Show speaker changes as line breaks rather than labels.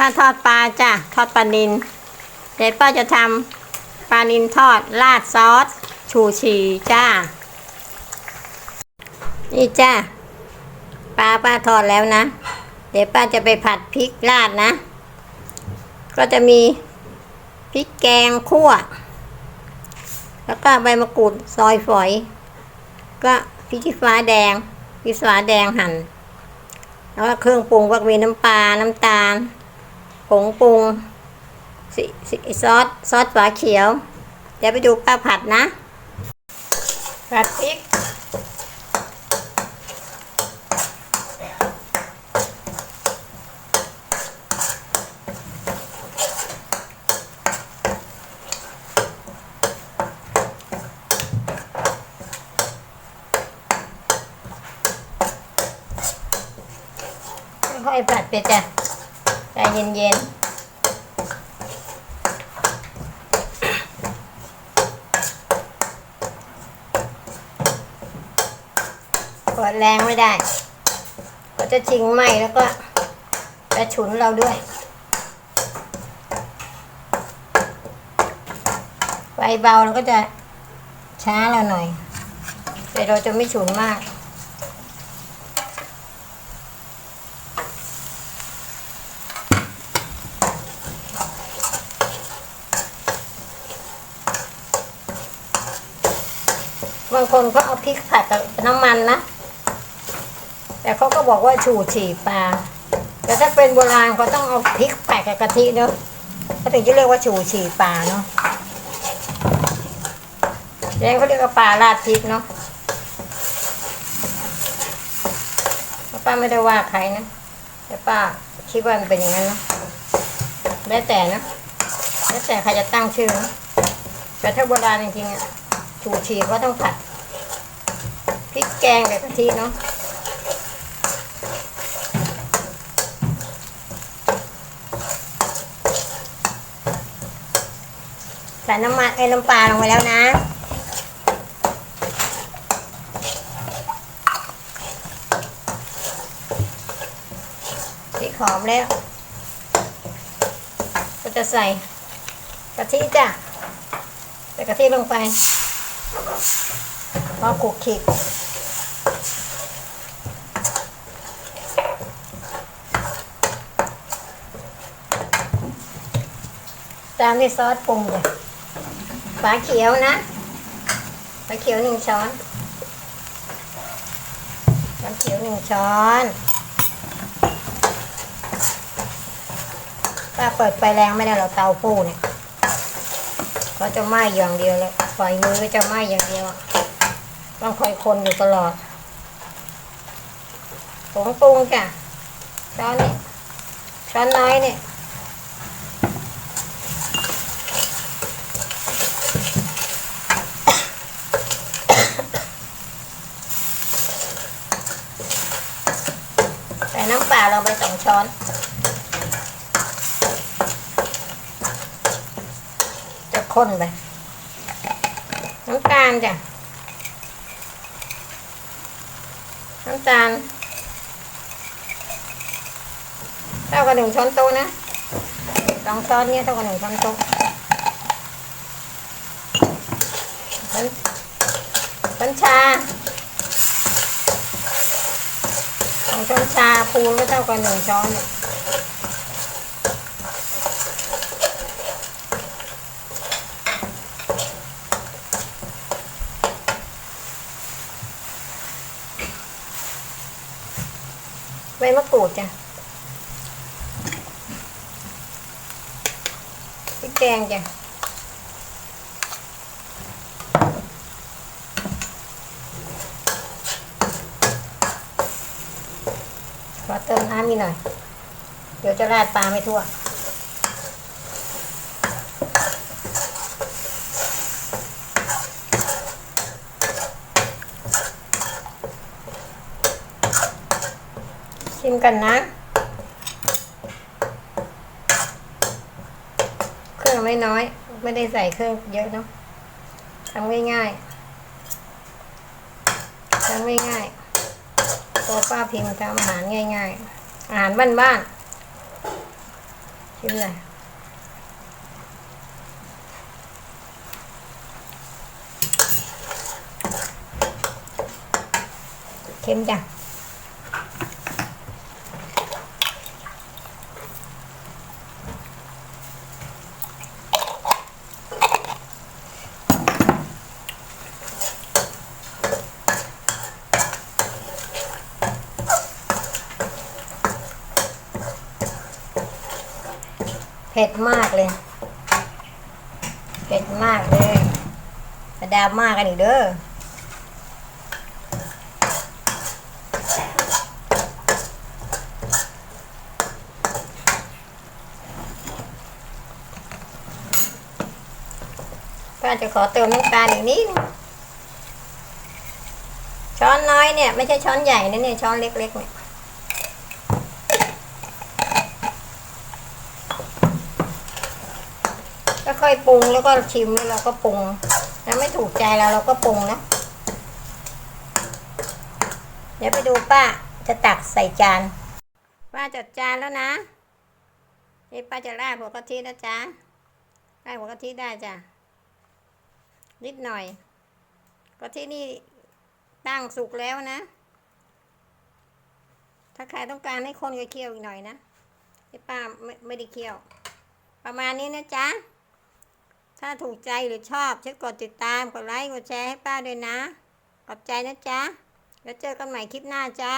ป้าทอดปลาจ้ะทอดปลานินเดี๋ยวป้าจะทำปลานินทอดราดซอส ชูชีจ้า นี่จ้าปลาป้าทอดแล้วนะ เดี๋ยวป้าจะไปผัดพริกราดนะ ก็จะมีพริกแกงคั่ว แล้วก็ใบมะกรูดซอยฝอย ก็พริกชี้ฟ้าแดงพริกฟ้าแดงหั่นแล้วก็เครื่องปรุงก็มีน้ำปลา น้ำตาล ผงปรุงสิสิซอสซอสฝาเขียว เดี๋ยวไปดูป้าผัดนะ ผัดพริกค่อยๆผัดไปจ้ะ ใจเย็นๆเปิดแรงไม่ได้ ก็จะชิงไหมแล้วก็จะฉุนเราด้วย ไฟเบาเราก็จะช้าเราหน่อย แต่เราจะไม่ฉุนมากางคนเขาเอาพริกผัดกับน้ำมันนะ แต่เขาก็บอกว่าฉู่ฉี่ปลา แต่ถ้าเป็นโบราณเขาต้องเอาพริกผัดกับกะทิเนาะเขาถึงจะเรียกว่าฉู่ฉี่ปลาเนาะแล้วเขาเรียกว่าปลาราดพริกเนาะป้าไม่ได้ว่าใครนะ แต่ป้าคิดว่ามันเป็นอย่างนั้นเนาะแล้วแต่นะแล้วแต่ใครจะตั้งชื่อนะแต่ถ้าโบราณจริงๆอะ ชูชีก็ต้องผัดพริกแกงกับกะทิเนาะใส่น้ำมันไอ้น้ำปลาลงไปแล้วนะพริกหอมแล้ว ก็จะใส่กะทิจ้ะใส่กะทิลงไป พอขลุกขลิกตามด้วยซอสปรุงเลยฝาเขียวนะฝาเขียวหนึ่งช้อนฝาเขียวหนึ่งช้อนป้าเปิดไฟแรงไม่ได้เราเตาฟูเนี่ยเขาจะไหม้อย่างเดียวเลยไฟมือก็จะไหม้อย่างเดียว ต้องคอยคนอยู่ตลอดผงปรุงจ้ะช้อนนี้ช้อนน้อยเนี่ยใส่น้ำเปล่าลงไปสองช้อนจะข้นไปน้ำตาลจ้ะ น้ำตาลเท่ากับหนึ่งช้อนโต๊ะนะสองช้อนเนี่ยเท่ากับหนึ่งช้อนโต๊ะช้อนช้อนชาสองช้อนชาพูนก็เท่ากับหนึ่งช้อนเนี่ยใบ มะกรูดจ้ะพริกแกงจ้ะขอเติมน้ำนิดหน่อย เดี๋ยวจะราดปลาไม่ทั่ว ชิมกันนะ เครื่องไม่น้อย ไม่ได้ใส่เครื่องเยอะเนาะทำง่ายๆทำง่ายๆตัวป้าพิมพ์ทำอาหารง่ายๆ อาหารบ้านๆ ชิมหน่อยเค็มจัง เผ็ดมากเลย เผ็ดมากเลยกระดามากกันอีกเด้อป้าจะขอเติมน้ำตาลอีกนิดนึงช้อนน้อยเนี่ย ไม่ใช่ช้อนใหญ่นะเนี่ยช้อนเล็กๆเนี่ย ก็ค่อยปรุงแล้วก็ชิมแล้วเราก็ปรุงถ้าไม่ถูกใจเราเราก็ปรุงนะเดี๋ยวไปดูป้าจะตักใส่จาน ป้าจัดจานแล้วนะนี่ป้าจะราดหัวกะทินะจ๊ะราดหัวกะทิได้จ้ะนิดหน่อยกะทินี่ตั้งสุกแล้วนะ ถ้าใครต้องการให้คนก็เคี่ยวอีกหน่อยนะนี่ป้าไม่ไม่ได้เคี่ยว ประมาณนี้นะจ๊ะ ถ้าถูกใจหรือชอบช่วยกดติดตาม กดไลค์ กดแชร์ให้ป้าด้วยนะ ขอบใจนะจ๊ะ แล้วเจอกันใหม่คลิปหน้าจ้า